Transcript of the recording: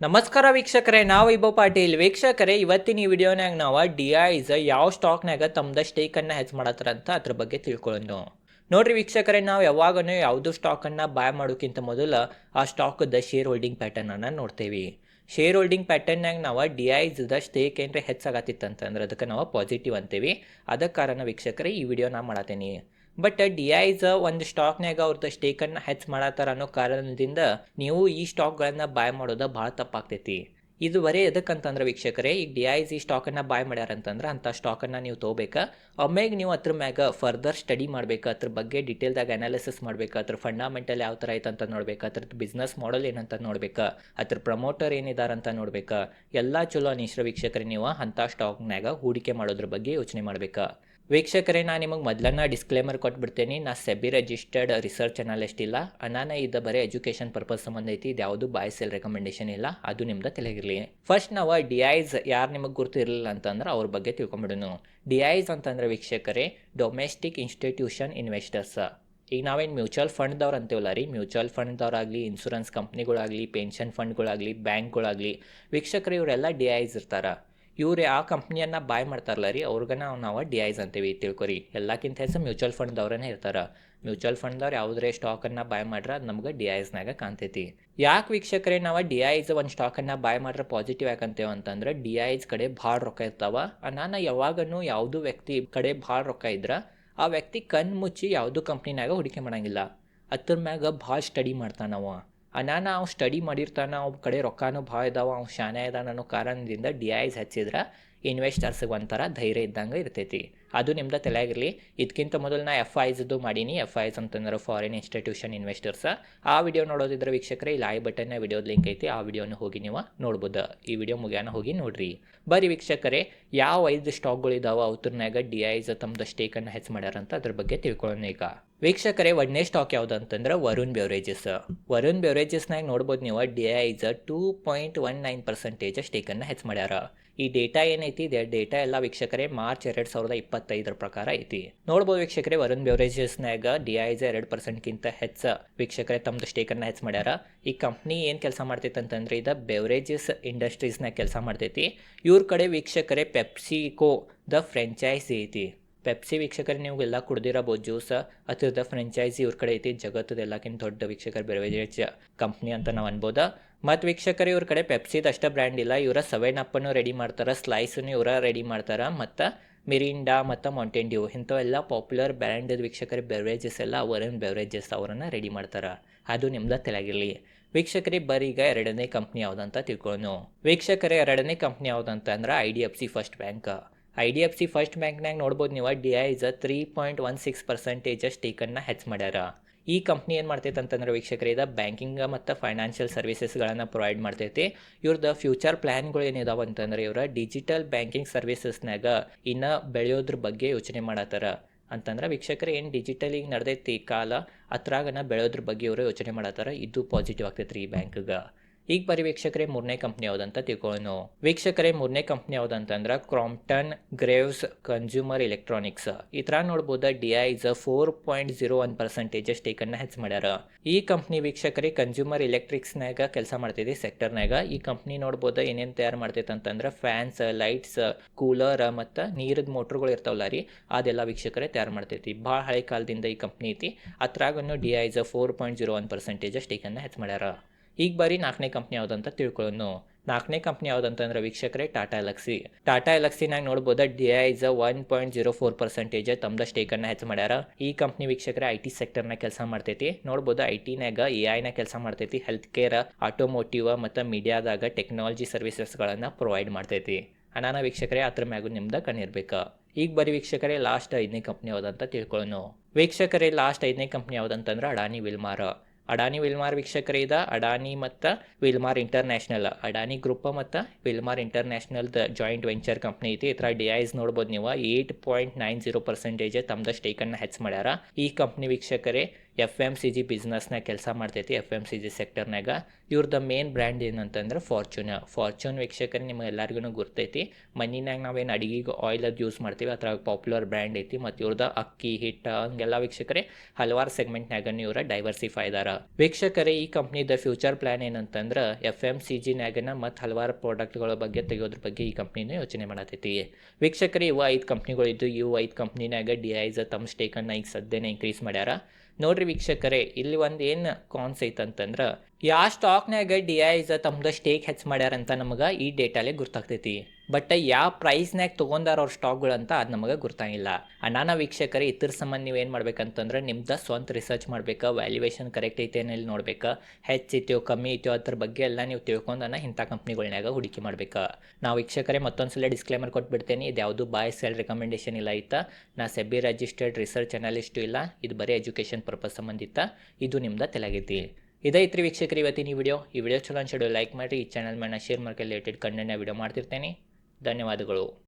ನಮಸ್ಕಾರ ವೀಕ್ಷಕರೇ, ನಾವು ಇಬ್ಬ ಪಾಟೀಲ್. ವೀಕ್ಷಕರೇ, ಇವತ್ತಿನ ಈ ವಿಡಿಯೋನಾಗ ನಾವು ಡಿ ಐಸ್ ಯಾವ ಸ್ಟಾಕ್ನಾಗ ತಮ್ಮದ ಸ್ಟೇಕನ್ನು ಹೆಚ್ಚು ಮಾಡತ್ತಾರಂತ ಅದ್ರ ಬಗ್ಗೆ ತಿಳ್ಕೊಳ್ಳೋಣ ನೋಡ್ರಿ ವೀಕ್ಷಕರೇ, ನಾವು ಯಾವಾಗೂ ಯಾವುದು ಸ್ಟಾಕನ್ನು ಬಾಯ್ ಮಾಡೋಕ್ಕಿಂತ ಮೊದಲು ಆ ಸ್ಟಾಕದ ಶೇರ್ ಹೋಲ್ಡಿಂಗ್ ಪ್ಯಾಟರ್ನನ್ನು ನೋಡ್ತೇವೆ. ಶೇರ್ ಹೋಲ್ಡಿಂಗ್ ಪ್ಯಾಟರ್ನಾಗ ನಾವು ಡಿ ಐಸ್ದ ಸ್ಟೇಕ್ ಹೆಚ್ಚಾಗತ್ತಿತ್ತು ಅಂತಂದ್ರೆ ಅದಕ್ಕೆ ನಾವು ಪಾಸಿಟಿವ್ ಅಂತೀವಿ. ಅದಕ್ಕೆ ಕಾರಣ ವೀಕ್ಷಕರೇ, ಈ ವಿಡಿಯೋ ನಾ ಮಾಡತ್ತೇನೆ ಬಟ್ ಡಿ ಐಸ್ ಒಂದು ಸ್ಟಾಕ್ನಾಗ ಅವ್ರದ್ದು ಸ್ಟೇಕನ್ನು ಹೆಚ್ಚು ಮಾಡತ್ತಾರ ಅನ್ನೋ ಕಾರಣದಿಂದ ನೀವು ಈ ಸ್ಟಾಕ್ಗಳನ್ನು ಬಾಯ್ ಮಾಡೋದು ಭಾಳ ತಪ್ಪಾಗ್ತೈತಿ. ಇದು ಬರೀ ಎದಕ್ಕಂತಂದ್ರೆ ವೀಕ್ಷಕರೇ, ಈಗ ಡಿ ಐಸ್ ಈ ಸ್ಟಾಕನ್ನು ಬಾಯ್ ಮಾಡ್ಯಾರಂತಂದ್ರೆ ಅಂಥ ಸ್ಟಾಕನ್ನು ನೀವು ತೊಗೋಬೇಕಾ. ಒಮ್ಮೆಗೆ ನೀವು ಅದ್ರ ಮ್ಯಾಗ ಫರ್ದರ್ ಸ್ಟಡಿ ಮಾಡ್ಬೇಕು, ಅದ್ರ ಬಗ್ಗೆ ಡೀಟೇಲ್ದಾಗ ಅನಾಲಿಸಿಸ್ ಮಾಡ್ಬೇಕು, ಅದ್ರ ಫಂಡಮೆಂಟಲ್ ಯಾವ ಥರ ಐತಂತ ನೋಡ್ಬೇಕು, ಅದ್ರದ್ದು ಬಿಸ್ನೆಸ್ ಮಾಡೆಲ್ ಏನಂತ ನೋಡ್ಬೇಕು, ಅದ್ರ ಪ್ರಮೋಟರ್ ಏನಿದಾರಂತ ನೋಡ್ಬೇಕು, ಎಲ್ಲ ಚಲೋ ಅನಿಶ್ರ ವೀಕ್ಷಕರೇ ನೀವು ಅಂಥ ಸ್ಟಾಕ್ನಾಗ ಹೂಡಿಕೆ ಮಾಡೋದ್ರ ಬಗ್ಗೆ ಯೋಚನೆ ಮಾಡ್ಬೇಕು. ವೀಕ್ಷಕರೇ, ನಾನು ನಿಮಗೆ ಮೊದಲನ್ನ ಡಿಸ್ಕ್ಲೇಮರ್ ಕೊಟ್ಬಿಡ್ತೇನೆ. ನಾ ಸೆಬಿ ರಿಜಿಸ್ಟರ್ಡ್ ರಿಸರ್ಚ್ ಅನಾಲಿಸ್ಟ್ ಇಲ್ಲ. ಅನಾನ ಇದು ಬರೀ ಎಜುಕೇಷನ್ ಪರ್ಪಸ್ ಸಂಬಂಧ ಐತಿ. ಇದು ಯಾವುದು ಬಾಯ್ ಸೆಲ್ ರೆಕಮೆಂಡೇಶನ್ ಇಲ್ಲ. ಅದು ನಿಮ್ದು ತಲೆಗಿರಲಿ ಫಸ್ಟ್ ನಾವು ಡಿ ಐಸ್ ಯಾರು ನಿಮಗೆ ಗುರ್ತು ಇರಲಿಲ್ಲ ಅಂತಂದ್ರೆ ಅವ್ರ ಬಗ್ಗೆ ತಿಳ್ಕೊಂಬಿಡೋಣ ಡಿ ಐಸ್ ಅಂತಂದ್ರೆ ವೀಕ್ಷಕರೇ ಡೊಮೆಸ್ಟಿಕ್ ಇನ್ಸ್ಟಿಟ್ಯೂಷನ್ ಇನ್ವೆಸ್ಟರ್ಸ್ ಈಗ ನಾವೇನು ಮ್ಯೂಚುವಲ್ ಫಂಡ್ದವ್ರು ಅಂತೀವಲ್ಲ ರೀ. ಮ್ಯೂಚುವಲ್ ಫಂಡ್ದವ್ರಾಗಲಿ ಇನ್ಶೂರೆನ್ಸ್ ಕಂಪ್ನಿಗಳಾಗಲಿ ಪೆನ್ಷನ್ ಫಂಡ್ಗಳಾಗಲಿ ಬ್ಯಾಂಕ್ಗಳಾಗಲಿ ವೀಕ್ಷಕರು ಇವರೆಲ್ಲ ಡಿ ಐಸ್ ಇರ್ತಾರೆ. ಇವ್ರು ಆ ಕಂಪ್ನಿಯನ್ನು ಬಾಯ್ ಮಾಡ್ತಾರಲ್ಲ ರೀ, ಅವ್ರಿಗನ ನಾವು ಡಿ ಐಸ್ ಅಂತೀವಿ, ತಿಳ್ಕೊರಿ. ಎಲ್ಲಕ್ಕಿಂತ ಹೆಚ್ಚು ಮ್ಯೂಚುವಲ್ ಫಂಡ್ದವ್ರೇ ಇರ್ತಾರೆ. ಮ್ಯೂಚುವಲ್ ಫಂಡ್ದವ್ರು ಯಾವುದೇ ಸ್ಟಾಕನ್ನು ಬಾಯ್ ಮಾಡ್ರೆ ಅದು ನಮ್ಗೆ ಡಿ ಐಸ್ನಾಗ ಕಾಣ್ತೈತಿ. ಯಾಕೆ ವೀಕ್ಷಕರೇ ನಾವು ಡಿ ಐಸ್ ಒಂದು ಸ್ಟಾಕನ್ನು ಬಾಯ್ ಮಾಡ್ರೆ ಪಾಸಿಟಿವ್ ಯಾಕಂತೇವೆ ಅಂತಂದ್ರೆ ಡಿ ಐಸ್ ಕಡೆ ಭಾಳ ರೊಕ್ಕ ಇರ್ತಾವ. ನಾನು ಯಾವಾಗನೂ ಯಾವ್ದು ವ್ಯಕ್ತಿ ಕಡೆ ಭಾಳ ರೊಕ್ಕ ಇದ್ರೆ, ಆ ವ್ಯಕ್ತಿ ಕಣ್ಣು ಮುಚ್ಚಿ ಯಾವುದೂ ಕಂಪ್ನಿನಾಗ ಹೂಡಿಕೆ ಮಾಡಂಗಿಲ್ಲ. ಅದ್ರ ಮ್ಯಾಗ ಭಾಳ ಸ್ಟಡಿ ಮಾಡ್ತಾನವ ಅನಾನ ಅವ್ನು ಸ್ಟಡಿ ಮಾಡಿರ್ತಾನ ಅವ್ನ ಕಡೆ ರೊಕ್ಕನೂ ಭಾಳ ಇದಾವ ಅವ್ನು ಶಾನೆ ಇದಾನ ಅನ್ನೋ ಕಾರಣದಿಂದ ಡಿ ಐಸ್ ಹಚ್ಚಿದ್ರೆ. ಇನ್ವೆಸ್ಟರ್ಸ್ಗೆ ಒಂಥರ ಧೈರ್ಯ ಇದ್ದಂಗೆ ಇರ್ತೈತಿ. ಅದು ನಿಮ್ದು ತಲೆಯಾಗಿರಲಿ. ಇದಕ್ಕಿಂತ ಮೊದಲು ನಾ ಎಫ್ ಐಸ್ದು ಮಾಡೀನಿ. ಎಫ್ ಐಸ್ ಅಂತಂದ್ರೆ ಫಾರಿನ್ ಇನ್ಸ್ಟಿಟ್ಯೂಷನ್ ಇನ್ವೆಸ್ಟರ್ಸ್ ಆ ವಿಡಿಯೋ ನೋಡೋದಿದ್ರೆ ವೀಕ್ಷಕರೇ, ಇಲ್ಲಿ ಐ ಬಟನ್ನ ವಿಡಿಯೋದ ಲಿಂಕ್ ಐತಿ. ಆ ವಿಡಿಯೋನ ಹೋಗಿ ನೀವು ನೋಡ್ಬೋದು. ಈ ವಿಡಿಯೋ ಮುಗಿಯಾನ ಹೋಗಿ ನೋಡ್ರಿ. ಬರೀ ವೀಕ್ಷಕರೇ, ಯಾವ ಐದು ಸ್ಟಾಕ್ಗಳು ಇದಾವೆ? ಅವ್ರನ್ಯಾಗ ಡಿ ಐಸ್ ತಮ್ಮದು ಸ್ಟೇಕನ್ನು ಹೆಚ್ಚು ಮಾಡ್ಯಾರಂತ ಅದ್ರ ಬಗ್ಗೆ ತಿಳ್ಕೊಳ್ಳೋಣ ಈಗ. ವೀಕ್ಷಕರೇ ಒಡನೇ ಸ್ಟಾಕ್ ಯಾವ್ದು ಅಂತಂದ್ರೆ ವರುಣ್ ಬೆವರೇಜಸ್ ವರುಣ್ ಬೆವರೇಜಸ್ನಾಗ ನೋಡ್ಬೋದು ನೀವು DIIs two point one nine percentage ಸ್ಟೇಕನ್ನು ಹೆಚ್ಚು ಮಾಡ್ಯಾರ. ಈ ಡೇಟಾ ಏನೈತಿ? ಇದೆ. ಡೇಟಾ ಎಲ್ಲ ವೀಕ್ಷಕರೇ ಮಾರ್ಚ್ ಎರಡು ಸಾವಿರದ ಇಪ್ಪತ್ತೈದರ ಪ್ರಕಾರ ಐತಿ. ನೋಡ್ಬೋದು ವೀಕ್ಷಕರೇ ವರುಣ್ ಬೆವರೇಜಸ್ನಾಗ ಡಿ ಐಸ್ ಎರಡು ಪರ್ಸೆಂಟ್ಗಿಂತ ಹೆಚ್ಚ ವೀಕ್ಷಕರೇ ತಮ್ಮದು ಸ್ಟೇಕನ್ನು ಹೆಚ್ಚು ಮಾಡ್ಯಾರ. ಈ ಕಂಪ್ನಿ ಏನು ಕೆಲಸ ಮಾಡ್ತೈತಿ ಅಂತಂದ್ರೆ ಇದು ಬೆವರೇಜಸ್ ಇಂಡಸ್ಟ್ರೀಸ್ನಾಗ ಕೆಲಸ ಮಾಡ್ತೈತಿ. ಇವ್ರ ಕಡೆ ವೀಕ್ಷಕರೇ ಪೆಪ್ಸಿಕೋ ದ ಫ್ರೆಂಚೈಸಿ ಐತಿ. ಪೆಪ್ಸಿ ವೀಕ್ಷಕರು, ನೀವು ಎಲ್ಲ ಕುಡ್ದಿರಬಹುದು ಜ್ಯೂಸ್ ಅದ್ರದ ಫ್ರೆಂಚೈಸಿ ಇವ್ರ ಕಡೆ ಐತಿ ಜಗತ್ತದ ಎಲ್ಲಕ್ಕಿಂತ ದೊಡ್ಡ ವೀಕ್ಷಕರ ಬೆವರೇಜ್ ಕಂಪ್ನಿ ಅಂತ ನಾವು ಅನ್ಬೋದ. ಮತ್ತು ವೀಕ್ಷಕರು, ಇವ್ರ ಕಡೆ ಪೆಪ್ಸಿದ ಅಷ್ಟೇ ಬ್ರ್ಯಾಂಡ್ ಇಲ್ಲ, ಇವರ ಸೆವೆನ್ ಅಪ್ಪನ್ನು ರೆಡಿ ಮಾಡ್ತಾರೆ ಸ್ಲೈಸನ್ನು ಇವರ ರೆಡಿ ಮಾಡ್ತಾರೆ, ಮತ್ತು ಮಿರಿಂಡಾ ಮತ್ತು ಮೌಂಟೇನ್ ಡ್ಯೂ, ಇಂಥವೆಲ್ಲ ಪಾಪ್ಯುಲರ್ ಬ್ರ್ಯಾಂಡ್ ವೀಕ್ಷಕರ ಬೆವರೇಜಸ್ ಎಲ್ಲ ಅವರೇನು ಬೆವರೇಜಸ್ ಅವರನ್ನು ರೆಡಿ ಮಾಡ್ತಾರೆ. ಅದು ನಿಮ್ದು ತೆಲಾಗಿರಲಿ ವೀಕ್ಷಕರಿಗೆ ಬರೀ ಈಗ ಎರಡನೇ ಕಂಪ್ನಿ ಯಾವುದಂತ ತಿಳ್ಕೊಳ್ಳೋಣ ವೀಕ್ಷಕರೇ, ಎರಡನೇ ಕಂಪ್ನಿ ಯಾವುದಂತ ಅಂದ್ರೆ I D F C First Bank I D F C First ಬ್ಯಾಂಕ್ನಾಗ ನೋಡ್ಬೋದು ನೀವು, DIIs three point one six percentage ಸ್ಟೇಕನ್ನು ಹೆಚ್ಚು ಮಾಡ್ಯಾರ. ಈ ಕಂಪ್ನಿ ಏನು ಮಾಡ್ತೈತೆ ಅಂತಂದ್ರೆ ವೀಕ್ಷಕರೇ, ಇದು ಬ್ಯಾಂಕಿಂಗ್ ಮತ್ತು ಫೈನಾನ್ಷಿಯಲ್ ಸರ್ವಿಸಸ್ಗಳನ್ನು ಪ್ರೊವೈಡ್ ಮಾಡ್ತೈತಿ. ಇವ್ರದ್ದು ಫ್ಯೂಚರ್ ಪ್ಲ್ಯಾನ್ಗಳು ಏನಿದಾವೆ ಅಂತಂದ್ರೆ, ಇವರ ಡಿಜಿಟಲ್ ಬ್ಯಾಂಕಿಂಗ್ ಸರ್ವಿಸಸ್ನಾಗ ಇನ್ನು ಬೆಳೆಯೋದ್ರ ಬಗ್ಗೆ ಯೋಚನೆ ಮಾಡತ್ತಾರ. ಅಂತಂದ್ರೆ ವೀಕ್ಷಕರು, ಏನು ಡಿಜಿಟಲಿಗೆ ನಡೆದೈತಿ ಕಾಲ ಅತ್ರಾಗನ ಬೆಳೆಯೋದ್ರ ಬಗ್ಗೆ ಇವರು ಯೋಚನೆ ಮಾಡತ್ತಾರ. ಇದು ಪಾಸಿಟಿವ್ ಆಗ್ತೈತೆ ರೀ ಈ ಬ್ಯಾಂಕ್ಗೆ. ಈಗ ಬರೀ ವೀಕ್ಷಕರೇ ಮೂರನೇ ಕಂಪ್ನಿ ಯಾವುದಂತ ತಿಳ್ಕೊಳ್ಳೋಣ ವೀಕ್ಷಕರೇ ಮೂರನೇ ಕಂಪ್ನಿ ಯಾವುದಂತಂದ್ರೆ ಕ್ರಾಂಪ್ಟನ್ ಗ್ರೇವ್ಸ್ ಕನ್ಸ್ಯೂಮರ್ ಎಲೆಕ್ಟ್ರಾನಿಕ್ಸ್ ಈ ಥರ ನೋಡ್ಬೋದು DIIs four point zero one percentage ಸ್ಟೇಕನ್ನು ಹೆಚ್ಚು ಮಾಡ್ಯಾರ. ಈ ಕಂಪ್ನಿ ವೀಕ್ಷಕರೇ ಕನ್ಸ್ಯೂಮರ್ ಎಲೆಕ್ಟ್ರಿಕ್ಸ್ನಾಗ ಕೆಲಸ ಮಾಡ್ತೈತಿ ಸೆಕ್ಟರ್ನಾಗ ಈ ಕಂಪ್ನಿ ನೋಡ್ಬೋದು ಏನೇನು ತಯಾರು ಮಾಡ್ತೈತೆ ಅಂತಂದ್ರೆ ಫ್ಯಾನ್ಸ್ ಲೈಟ್ಸ್ ಕೂಲರ್ ಮತ್ತು ನೀರಿನ ಮೋಟ್ರ್ಗಳು ಇರ್ತಾವಲ್ಲ ರೀ, ಅದೆಲ್ಲ ವೀಕ್ಷಕರೇ ತಯಾರು ಮಾಡ್ತೈತಿ. ಭಾಳ ಹಳೆ ಕಾಲದಿಂದ ಈ ಕಂಪ್ನಿ ಐತಿ. ಅತ್ರಾಗನ್ನು DIIs four point zero one percentage ಸ್ಟೇಕನ್ನು ಹೆಚ್ಚು ಮಾಡ್ಯಾರ. ಈಗ ಬರೀ ನಾಲ್ಕನೇ ಕಂಪ್ನಿ ಯಾವುದಂತ ತಿಳ್ಕೊಳ್ಳೋಣ ನಾಲ್ಕನೇ ಕಂಪ್ನಿ ಯಾವುದಂತಂದ್ರೆ ವೀಕ್ಷಕರೇ ಟಾಟಾ ಎಲಕ್ಸಿ. ಟಾಟಾ ಎಲಕ್ಸಿನಾಗ ನೋಡ್ಬೋದು DIIs one point zero four percentage ತಮ್ಮದ ಸ್ಟೇಕನ್ನ ಹೆಚ್ಚು ಮಾಡ್ಯಾರ. ಈ ಕಂಪ್ನಿ ವೀಕ್ಷಕರೇ ಐ ಟಿ ಸೆಕ್ಟರ್ನ ಕೆಲಸ ಮಾಡ್ತೈತಿ. ನೋಡ್ಬೋದು ಐ ಟಿನಾಗ ಎ ಐನ ಕೆಲಸ ಮಾಡ್ತೈತಿ. ಹೆಲ್ತ್ ಕೇರ್, ಆಟೋಮೋಟಿವ್ ಮತ್ತು ಮೀಡಿಯಾದಾಗ ಟೆಕ್ನಾಲಜಿ ಸರ್ವಿಸಸ್ಗಳನ್ನು ಪ್ರೊವೈಡ್ ಮಾಡ್ತೈತಿ. ಅನಾನ ವೀಕ್ಷಕರೇ, ಅದ್ರ ಮ್ಯಾಗು ನಿಮ್ದು ಕಣ್ಣಿರ್ಬೇಕು. ಈಗ ಬರೀ ವೀಕ್ಷಕರೇ ಲಾಸ್ಟ್ ಐದನೇ ಕಂಪ್ನಿ ಯಾವುದಂತ ತಿಳ್ಕೊಳ್ಳೋಣ ವೀಕ್ಷಕರೇ, ಲಾಸ್ಟ್ ಐದನೇ ಕಂಪ್ನಿ ಯಾವುದಂತಂದ್ರೆ ಅಡಾನಿ ವಿಲ್ಮಾರ. ಅಡಾನಿ ವಿಲ್ಮಾರ್ ವೀಕ್ಷಕರೇ ಇದ. ಅಡಾನಿ ಮತ್ತು ವಿಲ್ಮಾರ್ ಇಂಟರ್ನ್ಯಾಷನಲ್. ಅಡಾನಿ ಗ್ರೂಪ್ ಮತ್ತು ವಿಲ್ಮಾರ್ ಇಂಟರ್ನ್ಯಾಷನಲ್ದ ಜಾಯಿಂಟ್ ವೆಂಚರ್ ಕಂಪ್ನಿ ಐತಿ. ಇತರ ಡಿ ಐಸ್ ನೋಡ್ಬೋದು ನೀವು. Eight point nine zero percentage ತಮ್ಮದ ಸ್ಟೇಕನ್ನು ಹೆಚ್ಚು ಮಾಡ್ಯಾರ. ಈ ಕಂಪ್ನಿ ವೀಕ್ಷಕರೇ ಎಫ್ ಎಂ ಸಿ ಜಿ ಬಿಸ್ನೆಸ್ನಾಗ ಕೆಲಸ ಮಾಡ್ತೈತಿ ಎಫ್ ಎಂ ಸಿ ಜಿ ಸೆಕ್ಟರ್ನಾಗ ಇವ್ರದ್ದು ಮೇನ್ ಬ್ರ್ಯಾಂಡ್ ಏನಂತಂದ್ರೆ ಫಾರ್ಚೂನ್. ಫಾರ್ಚೂನ್ ವೀಕ್ಷಕರು ನಿಮಗೆ ಎಲ್ಲರಿಗೂ ಗೊತ್ತೈತಿ ಮನಿನಾಗ ನಾವೇನು ಅಡಿಗೆಗೆ ಆಯಿಲ್ ಅದು ಯೂಸ್ ಮಾಡ್ತೀವಿ, ಅದ್ರಾಗ ಪಾಪ್ಯುಲರ್ ಬ್ರ್ಯಾಂಡ್ ಐತಿ. ಮತ್ತು ಇವ್ರದ್ದು ಅಕ್ಕಿ, ಹಿಟ್ಟ ಹಂಗೆಲ್ಲ ವೀಕ್ಷಕರೇ ಹಲವಾರು ಸೆಗ್ಮೆಂಟ್ನಾಗ ಇವರ ಡೈವರ್ಸಿಫೈ ಇದಾರ. ವೀಕ್ಷಕರೇ, ಈ ಕಂಪ್ನಿದ ಫ್ಯೂಚರ್ ಪ್ಲ್ಯಾನ್ ಏನಂತಂದ್ರೆ ಎಫ್ ಎಂ ಸಿ ಜಿನಾಗನ ಮತ್ತು ಹಲವಾರು ಪ್ರಾಡಕ್ಟ್ಗಳ ಬಗ್ಗೆ ತೆಗೆಯೋದ್ರ ಬಗ್ಗೆ ಈ ಕಂಪ್ನಿನ ಯೋಚನೆ ಮಾಡತೈತಿ. ವೀಕ್ಷಕರೇ, ಇವು ಐದು ಕಂಪ್ನಿಗಳಿದ್ದು ಇವು ಐದು ಕಂಪ್ನಿನಾಗ ಡಿ ಐಸ್ ತಮ್ಮ ಸ್ಟೇಕನ್ನು ಈಗ ಸದ್ಯನೇ ಇನ್ಕ್ರೀಸ್ ಮಾಡ್ಯಾರ. ನೋಡ್ರಿ ವೀಕ್ಷಕರೇ ಇಲ್ಲಿ ಒಂದು ಏನು ಕಾನ್ಸ್ ಐತಂತಂದ್ರೆ ಯಾವ ಸ್ಟಾಕ್ನಾಗ ಡಿ ಐಸ್ ತಮ್ಮದು ಸ್ಟೇಕ್ ಹೆಚ್ಚು ಮಾಡ್ಯಾರ ಅಂತ ನಮಗೆ ಈ ಡೇಟಾಲೆ ಗೊತ್ತಾಗ್ತೈತಿ ಬಟ್ ಯಾವ ಪ್ರೈಸ್ನಾಗ ತೊಗೊಂಡಾರ ಅವ್ರ ಸ್ಟಾಕ್ಗಳು ಅಂತ ಅದು ನಮಗೆ ಗೊತ್ತಾಗಿಲ್ಲ ಅನಾನ ವೀಕ್ಷಕರೇ ಇದ್ರ ಸಂಬಂಧ ನೀವು ಏನು ಮಾಡ್ಬೇಕಂತಂದ್ರೆ ನಿಮ್ದು ಸ್ವಂತ ರಿಸರ್ಚ್ ಮಾಡ್ಬೇಕು ವ್ಯಾಲ್ಯೂಯೇಷನ್ ಕರೆಕ್ಟ್ ಐತೆ ಇಲ್ಲಿ ನೋಡ್ಬೇಕು ಹೆಚ್ಚಿತ್ಯೋ ಕಮ್ಮಿ ಐತೋ ಅದ್ರ ಬಗ್ಗೆ ಎಲ್ಲ ನೀವು ತಿಳ್ಕೊಂಡನ ಇಂಥ ಕಂಪ್ನಿಗಳ್ನಾಗ ಹೂಡಿಕೆ ಮಾಡ್ಬೇಕು. ನಾವು ವೀಕ್ಷಕರೇ ಮತ್ತೊಂದು ಸಲ ಡಿಸ್ಕ್ಲೇಮರ್ ಕೊಟ್ಬಿಡ್ತೇನೆ, ಇದು ಯಾವುದು ಬಾಯ್ ಸೆಲ್ ರೆಕಮೆಂಡೇಷನ್ ಇಲ್ಲ ಐತ ನಾ ಸೆಬಿ ರಿಜಿಸ್ಟರ್ಡ್ ರಿಸರ್ಚ್ ಅನಾಲಿಸ್ಟು ಇಲ್ಲ, ಇದು ಬರೀ ಎಜುಕೇಷನ್ ಪರ್ಪಸ್ ಸಂಬಂಧಿತ, ಇದು ನಿಮ್ದು ತೆಲಾಗೈತಿ. ಇದೈತ್ರಿ ವೀಕ್ಷಕರು, ಇವತ್ತಿನ ಈ ವಿಡಿಯೋ ಈ ವಿಡಿಯೋ ಚಲೋ ಅನ್ಸಿಡು ಲೈಕ್ ಮಾಡಿರಿ, ಈ ಚಾನಲ್ ಮೇಲೆ ಶೇರ್ ಮಾಡ್ಕೊಂಡು ರಿಲೇಟೆಡ್ ಕಂಟೆಂಟ್ನ ವಿಡಿಯೋ ಮಾಡ್ತಿರ್ತೇನೆ. ಧನ್ಯವಾದಗಳು.